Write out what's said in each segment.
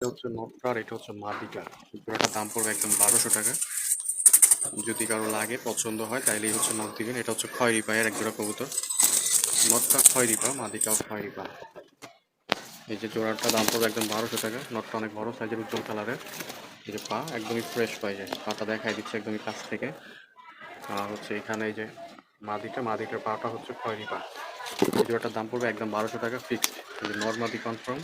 এটা হচ্ছে নটটা এটা হচ্ছে মাদিটা জোড়াটার দাম পড়বে একদম বারোশো টাকা। যদি কারও লাগে, পছন্দ হয়, তাইলেই হচ্ছে নট দিবেন এটা হচ্ছে খয়রি পায়ের এক জোড়া কবুতর। নটটা খয়রি পা মাদিটাও খয়রি পা এই যে জোড়াটার দাম পড়বে একদম বারোশো টাকা। নটটা অনেক বড় সাইজের উজ্জ্বল কালারের এই যে পা একদমই ফ্রেশ পাই যায়। পাটা দেখাই দিচ্ছে একদমই কাছ থেকে। আর হচ্ছে এখানে এই যে মাদিটা মাদিটার পাটা হচ্ছে খয়রি পা এই জোড়াটার দাম পড়বে একদম বারোশো টাকা ফিক্সড নর মাদি কনফার্ম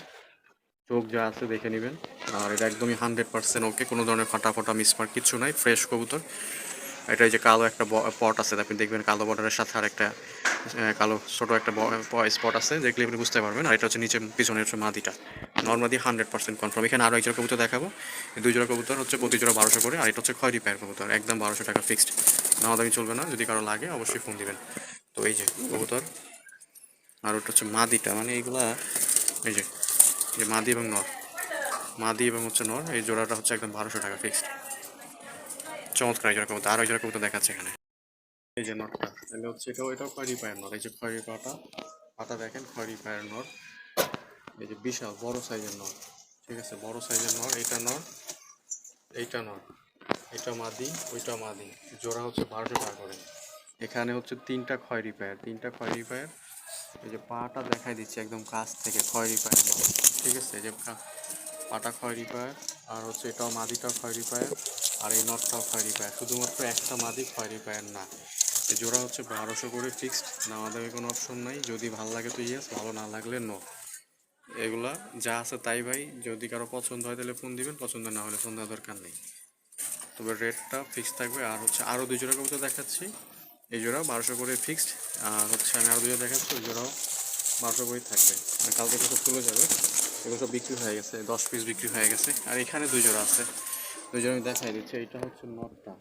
চোখ যা আছে দেখে নেবেন। আর এটা একদমই হান্ড্রেড পার্সেন্ট ওকে কোনো ধরনের ফাটা ফাটা মিসমার্ক কিছু নাই ফ্রেশ কবুতর। এটা এই যে কালো একটা পট আছে, আপনি দেখবেন কালো বর্ডারের সাথে আর একটা কালো ছোট একটা স্পট আছে, দেখলে আপনি বুঝতে পারবেন। আর এটা হচ্ছে নিচে, পিছনে হচ্ছে মাদিটা। নর্মাদি হান্ড্রেড পার্সেন্ট কনফার্ম এখানে আরও এক জোড়া কবুতর দেখাবো। দুই জোড়া কবুতর হচ্ছে প্রতি জোড়া বারোশো করে, আর এটা হচ্ছে খয়রি পায়ের কবুতর, একদম বারোশো টাকা ফিক্সড নামাজ দামি চলবে না, যদি কারও লাগে অবশ্যই ফোন দিবেন। তো এই যে কবুতর, আর ওটা হচ্ছে মাদিটা মানে এইগুলা এই যে যে মাদি এবং নর। মাদি এবং হচ্ছে নর, এই জোড়াটা হচ্ছে একদম বারোশো টাকা ফিক্সড চমৎকার এই জোড়া কবুতর, আর ওই জোড়া কবুতর দেখাচ্ছে এখানে। এই যে নটটা তাহলে হচ্ছে এটাও এটাও খয়রি পায়ের নর। এই যে খয়রি পাটা পাটা দেখেন খয়রি পায়ের নর। এই যে বিশাল, বড় সাইজের নর। ঠিক আছে, বড় সাইজের নর, এইটা নর এইটা নর। এটা মাদি, ওইটা মাদি। জোড়া হচ্ছে বারোশো টাকা করে। এখানে হচ্ছে তিনটা খয়রি পায়ের, তিনটা খয়রি পায়ের এই যে পাটা দেখাই দিচ্ছি একদম কাছ থেকে, খয়রি নর ঠিক আছে? যে পাটা খয়রি পায় আর হচ্ছে এটাও মাদিটাও খয়রি পায়ের, আর এই নটটাও খয়রি পায় শুধুমাত্র একটা মাদি খয়রি পায়ের না, এই জোড়া হচ্ছে বারোশো করে ফিক্সড নেওয়া দামে কোনো অপশন নাই। যদি ভালো লাগে তো ইয়েস ভালো না লাগলে নো এগুলা যা আছে তাই ভাই, যদি কারও পছন্দ হয় তাহলে ফোন দিবেন, পছন্দ না হলে ফোন দেওয়ার দরকার নেই। তবে রেটটা ফিক্স থাকবে, আর হচ্ছে আরও দুই জোড়া কবুতর দেখাচ্ছি। এই জোড়া বারোশো করে ফিক্সড আর হচ্ছে আমি আরও দুই জোড়া দেখাচ্ছি ওই জোড়াও বারোশো করেই থাকবে। আর কালকে সব চলে যাবে, এগুলো সব বিক্রি হয়ে গেছে, দশ পিস বিক্রি হয়ে গেছে। আর এখানে দুই জোড়া আছে, দুই জোড়া আমি দেখাই দিচ্ছি এটা হচ্ছে নটটা,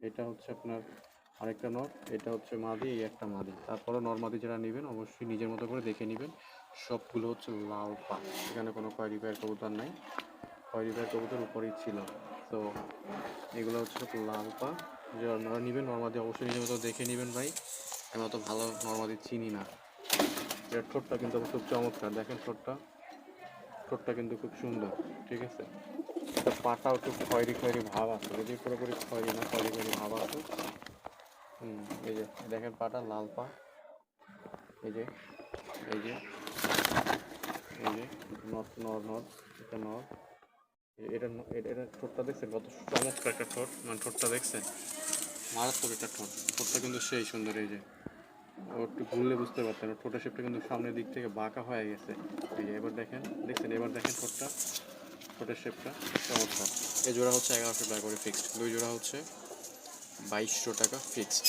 এটা হচ্ছে আপনার আরেকটা নট, এটা হচ্ছে মাদি, এই একটা মাদি। তারপরে নর্মাদি যারা নেবেন, অবশ্যই নিজের মতো করে দেখে নেবেন, সবগুলো হচ্ছে লাল পা এখানে কোনো কয় রিপেয়ার কবুতর নাই কয় রিপেয়ার কবুতর উপরেই ছিল। তো এগুলো হচ্ছে লাল পা যে নেবেন নর্মাদি অবশ্যই নিজের মতো দেখে নেবেন ভাই। আমি অত ভালো নর্মাদি চিনি না। এর ঠোঁটটা কিন্তু খুব চমৎকার, দেখেন ঠোঁটটা। ঠোঁটটা কিন্তু খুব সুন্দর, ঠিক আছে? পাটাও একটু খয়েরি খয়েরি ভাব আছে, যদি পুরোপুরি খয়েরি না, খয়েরি খয়েরি ভাব আছে। হুম, এই যে, দেখেন পাটা, লাল পা। এই যে এই যে এই যে নট নর নর এটা এটা এটা ঠোঁটটা দেখছেন? কত চমৎকার একটা ঠোঁট। মানে ঠোঁটটা দেখছেন? একটা ঠোঁট। ঠোঁটটা কিন্তু সেই সুন্দর, এই যে একটু বুঝতে ঠোঁটের শেপটা কিন্তু সামনের দিক থেকে বাঁকা হয়ে গেছে। এই যে, এবার দেখেন, দেখছেন? এবার দেখেন ঠোঁটটা। ঠোঁটের শেপটা চমৎকার। এই জোড়া হচ্ছে এগারোশো টাকা করে ফিক্সড দুই জোড়া হচ্ছে বাইশশো টাকা ফিক্সড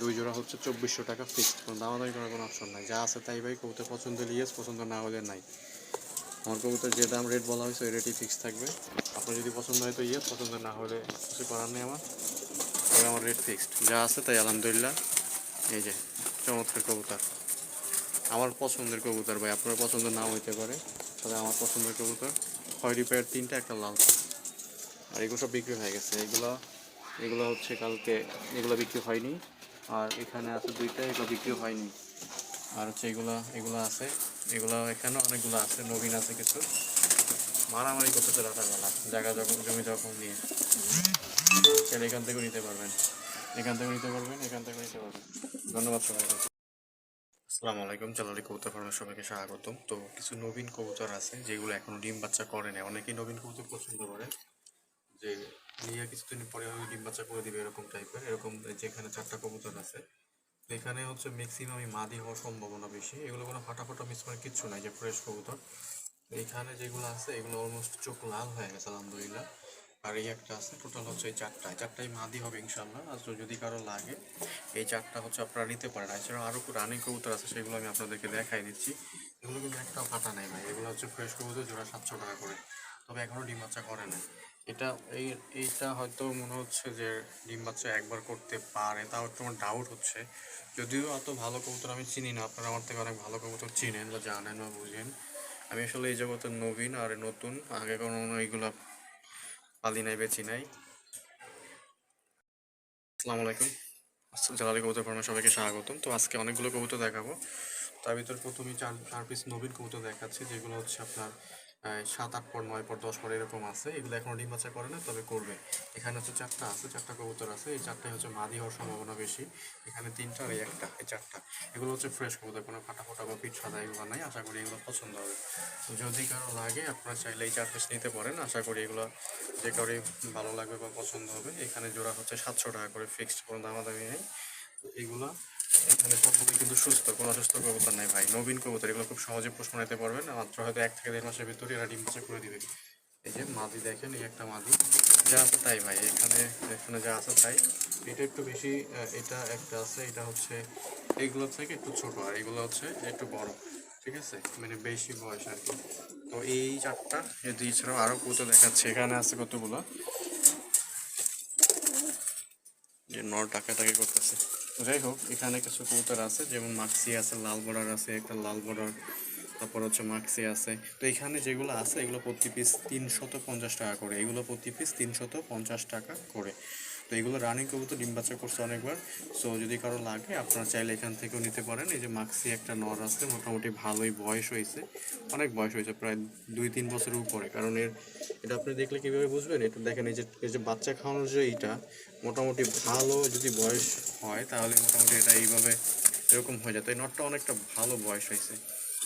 দুই জোড়া হচ্ছে চব্বিশশো টাকা ফিক্সড কোনো দামাদামি করার কোনো অপশন নাই। যা আছে তাই ভাই, কবুতর পছন্দ ইয়েস পছন্দ না হলে নাই। আমার কবুতর যে দাম রেট বলা হয়েছে, ওই রেটই ফিক্স থাকবে। আপনার যদি পছন্দ হয় তো ইয়ে পছন্দ না হলে কিছু করার নেই আমার। তবে আমার রেট ফিক্সড যা আছে তাই, আলহামদুলিল্লাহ। এই যে, চমৎকার কবুতর। আমার পছন্দের কবুতর ভাই, আপনার পছন্দ নাও হইতে পারে, তবে আমার পছন্দের কবুতর খয়রি পায়ের তিনটা, একটা লাল আর এগুলো সব বিক্রি হয়ে গেছে। এগুলো এগুলো হচ্ছে কালকে, এগুলো বিক্রি হয়নি। আর এখানে আছে দুইটা, এগুলো বিক্রি হয়নি। আর হচ্ছে এগুলো এগুলো আছে। এগুলো এখানে অনেকগুলো আছে, নবীন আছে কিছু। মারামারি করতেছে রাতারবেলা, জায়গা যখন জমি যখন নিয়ে। চাইলে এখান থেকেও নিতে পারবেন। এখান থেকেও নিতে পারবেন, এখান থেকেও নিতে পারবেন। ধন্যবাদ সবাইকে। আসসালামু আলাইকুম, জালালি কবুতর ফার্মের সবাইকে স্বাগতম। তো কিছু নবীন কবুতর আছে, যেগুলো এখনও ডিম বাচ্চা করে না অনেকেই নবীন কবুতর পছন্দ করে। যে নিয়ে কিছুদিন পরে ডিম বাচ্চা করে দিবে এরকম টাইপের এরকম যেখানে চারটা কবুতর আছে এখানে হচ্ছে ম্যাক্সিমামই মাদি হওয়ার সম্ভাবনা বেশি। এগুলো কোনো ফাটা ফাটা মিস মানে কিচ্ছু নাই, যে ফ্রেশ কবুতর। এখানে যেগুলো আছে, এগুলো অলমোস্ট চোখ লাল হয়ে গেছে, আলহামদুলিল্লাহ। আর এই একটা আছে টোটাল হচ্ছে এই চারটায় চারটাই মাদি হবে ইনশাল্লাহ আর যদি কারও লাগে, এই চারটা হচ্ছে আপনারা নিতে পারেন। এছাড়া আরও রানিং কবুতর আছে, সেগুলো আমি আপনাদেরকে দেখাই দিচ্ছি। এগুলো কিন্তু একটাও ফাটা নেই ভাই। এগুলো হচ্ছে ফ্রেশ কবুতর, জোড়া সাতশো টাকা করে। তবে এখনও ডিম বাচ্চা করে না এটা, এই, এইটা হয়তো মনে হচ্ছে যে ডিম বাচ্চা একবার করতে পারে, তাও একটু আমার ডাউট হচ্ছে। যদিও অত ভালো কবুতর আমি চিনি না, আপনারা আমার থেকে অনেক ভালো কবুতর চিনেন বা জানেন বা বুঝেন। আমি আসলে এই জগতের নবীন আর নতুন, আগে কোনো এইগুলো পালি নাই, বেচি নাই। আসসালামু আলাইকুম। জালালি কবুতর ফার্মে সবাইকে স্বাগতম। তো আজকে অনেকগুলো কবুতর দেখাবো। তার ভিতর প্রথমেই চার চার পিস নবীন কবুতর দেখাচ্ছি, যেগুলো হচ্ছে আপনার সাত, আট পর, নয় পর, দশ পর এরকম আছে। এগুলো এখনও ডিম বাচ্চা করে না, তবে করবে। এখানে হচ্ছে চারটা আছে, চারটা কবুতর আছে। এই চারটায় হচ্ছে মাদি হওয়ার সম্ভাবনা বেশি। এখানে তিনটা আর একটা, এই চারটা। এগুলো হচ্ছে ফ্রেশ কবুতর, কোনো ফাটা ফোটা বা পিঠ সাদা এগুলো নাই। আশা করি এগুলো পছন্দ হবে। যদি কারও লাগে, আপনারা চাইলে এই চার পিস নিতে পারেন। আশা করি এগুলো যে কারোই ভালো লাগবে বা পছন্দ হবে। এখানে জোড়া হচ্ছে সাতশো টাকা করে ফিক্সড কোনো দামাদামি নেই। এগুলো এখানে সবগুলোই কিন্তু সুস্থ, কোনো অসুস্থ কবুতর নাই ভাই। নবীন কবুতর, এগুলো খুব সহজে পোষ নিতে পারবেন। মাত্র হয়তো এক থেকে দেড় মাসের ভিতরে এরা ডিম করে দিবে। এই যে মাদি দেখেন, এই একটা মাদি। যা আছে তাই ভাই, এখানে এখানে যা আছে তাই। এটা একটু বেশি এটা একটা আছে, এটা হচ্ছে এইগুলো থেকে একটু ছোট আর এগুলো হচ্ছে একটু বড়, ঠিক আছে? মানে বেশি বয়স আর কি। তো এই চারটা এছাড়াও আরও কবুতর দেখাচ্ছে। এখানে আছে কতগুলো? যে নর টাকাটাকি করতেছে। যাই হোক, এখানে কিছু কবুতর আছে, যেমন মাক্সি আছে, লাল বর্ডার আছে, একটা লাল বর্ডার, তারপর হচ্ছে মাক্সি আছে। তো এখানে যেগুলো আছে, এগুলো প্রতি পিস তিনশত পঞ্চাশ টাকা করে। এগুলো প্রতি পিস তিনশত পঞ্চাশ টাকা করে। তো এগুলো রানিং কবুতর, ডিম বাচ্চা করছে অনেকবার। সো যদি কারও লাগে, আপনারা চাইলে এখান থেকেও নিতে পারেন। এই যে মাক্সি একটা নর আছে, মোটামুটি ভালোই বয়স হয়েছে। অনেক বয়স হয়েছে, প্রায় দুই তিন বছরের উপরে। কারণ এর, এটা আপনি দেখলে কীভাবে বুঝবেন? এটা দেখেন, এই যে এই যে বাচ্চা খাওয়ানোর যে এইটা মোটামুটি ভালো যদি বয়স হয়, তাহলে মোটামুটি এটা এইভাবে এরকম হয়ে যায়। তো এই নটটা অনেকটা ভালো বয়স হয়েছে।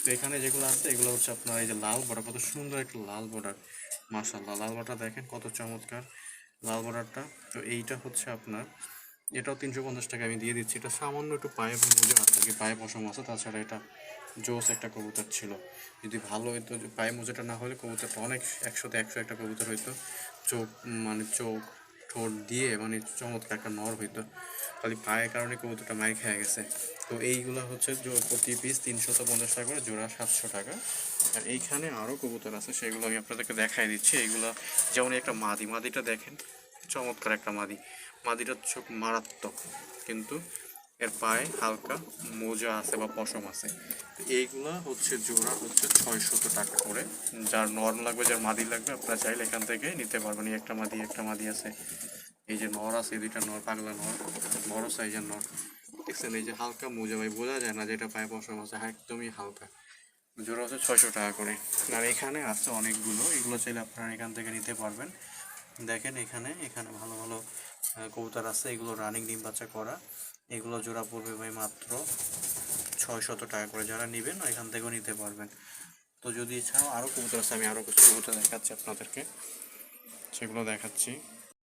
তো এখানে যেগুলো আছে, এগুলো হচ্ছে আপনার এই যে লাল বর্ডার কত সুন্দর একটা লাল বর্ডার মাশাল্লাহ লাল বর্ডার দেখেন কত চমৎকার লাল বর্ডারটা তো এইটা হচ্ছে আপনার, এটাও তিনশো পঞ্চাশ টাকা আমি দিয়ে দিচ্ছি। এটা সামান্য একটু পায়ে মোজা আছে কি পায়ে পশম আছে। তাছাড়া এটা জোস একটা কবুতর ছিল। যদি ভালো হইতো পায়ে মোজাটা না হলে কবুতরটা অনেক একশোতে একশো একটা কবুতর হইতো। চোখ মানে চোখ ঠোঁট দিয়ে মানে চমৎকার একটা নর হইতো। খালি পায়ের কারণে কবুতরটা মাই খেয়ে গেছে। তো এইগুলো হচ্ছে প্রতি পিস তিনশত পঞ্চাশ টাকা করে, জোড়া সাতশো টাকা। আর এইখানে আরও কবুতর আছে, সেগুলো আমি আপনাদেরকে দেখাই দিচ্ছি। এইগুলো যেমন একটা মাদি, মাদিটা দেখেন, চমৎকার একটা মাদি। মাদিটা চোখ মারাত্মক, কিন্তু এর পায়ে হালকা মোজা আছে বা পশম আছে। এইগুলা হচ্ছে জোড়া হচ্ছে ছয়শত টাকা করে। যার নর লাগবে, যার মাদি লাগবে, আপনারা চাইলে এখান থেকে নিতে পারবেন। একটা মাদি একটা মাদি আছে। এই যে নর আছে, এই দুইটা নর, পাগলা নর, বড় সাইজের নর। দেখছেন, এই যে হালকা মোজা, ভাই, বোঝা যায় না যেটা পায়ে পশম আছে। একদমই হালকা। জোড়া হচ্ছে ছয়শো টাকা করে। আর এখানে আছে অনেকগুলো। এগুলো চাইলে আপনারা এখান থেকে নিতে পারবেন। দেখেন এখানে এখানে ভালো ভালো কবুতর আছে। এগুলো রানিং ডিম বাচ্চা করা। এগুলো জোড়া পড়বে ভাই মাত্র ছয়শত টাকা করে। যারা নেবেন এখান থেকেও নিতে পারবেন। তো যদি এছাড়াও আরও কবুতর আছে, আমি আরও কিছু কবুতর দেখাচ্ছি আপনাদেরকে। সেগুলো দেখাচ্ছি।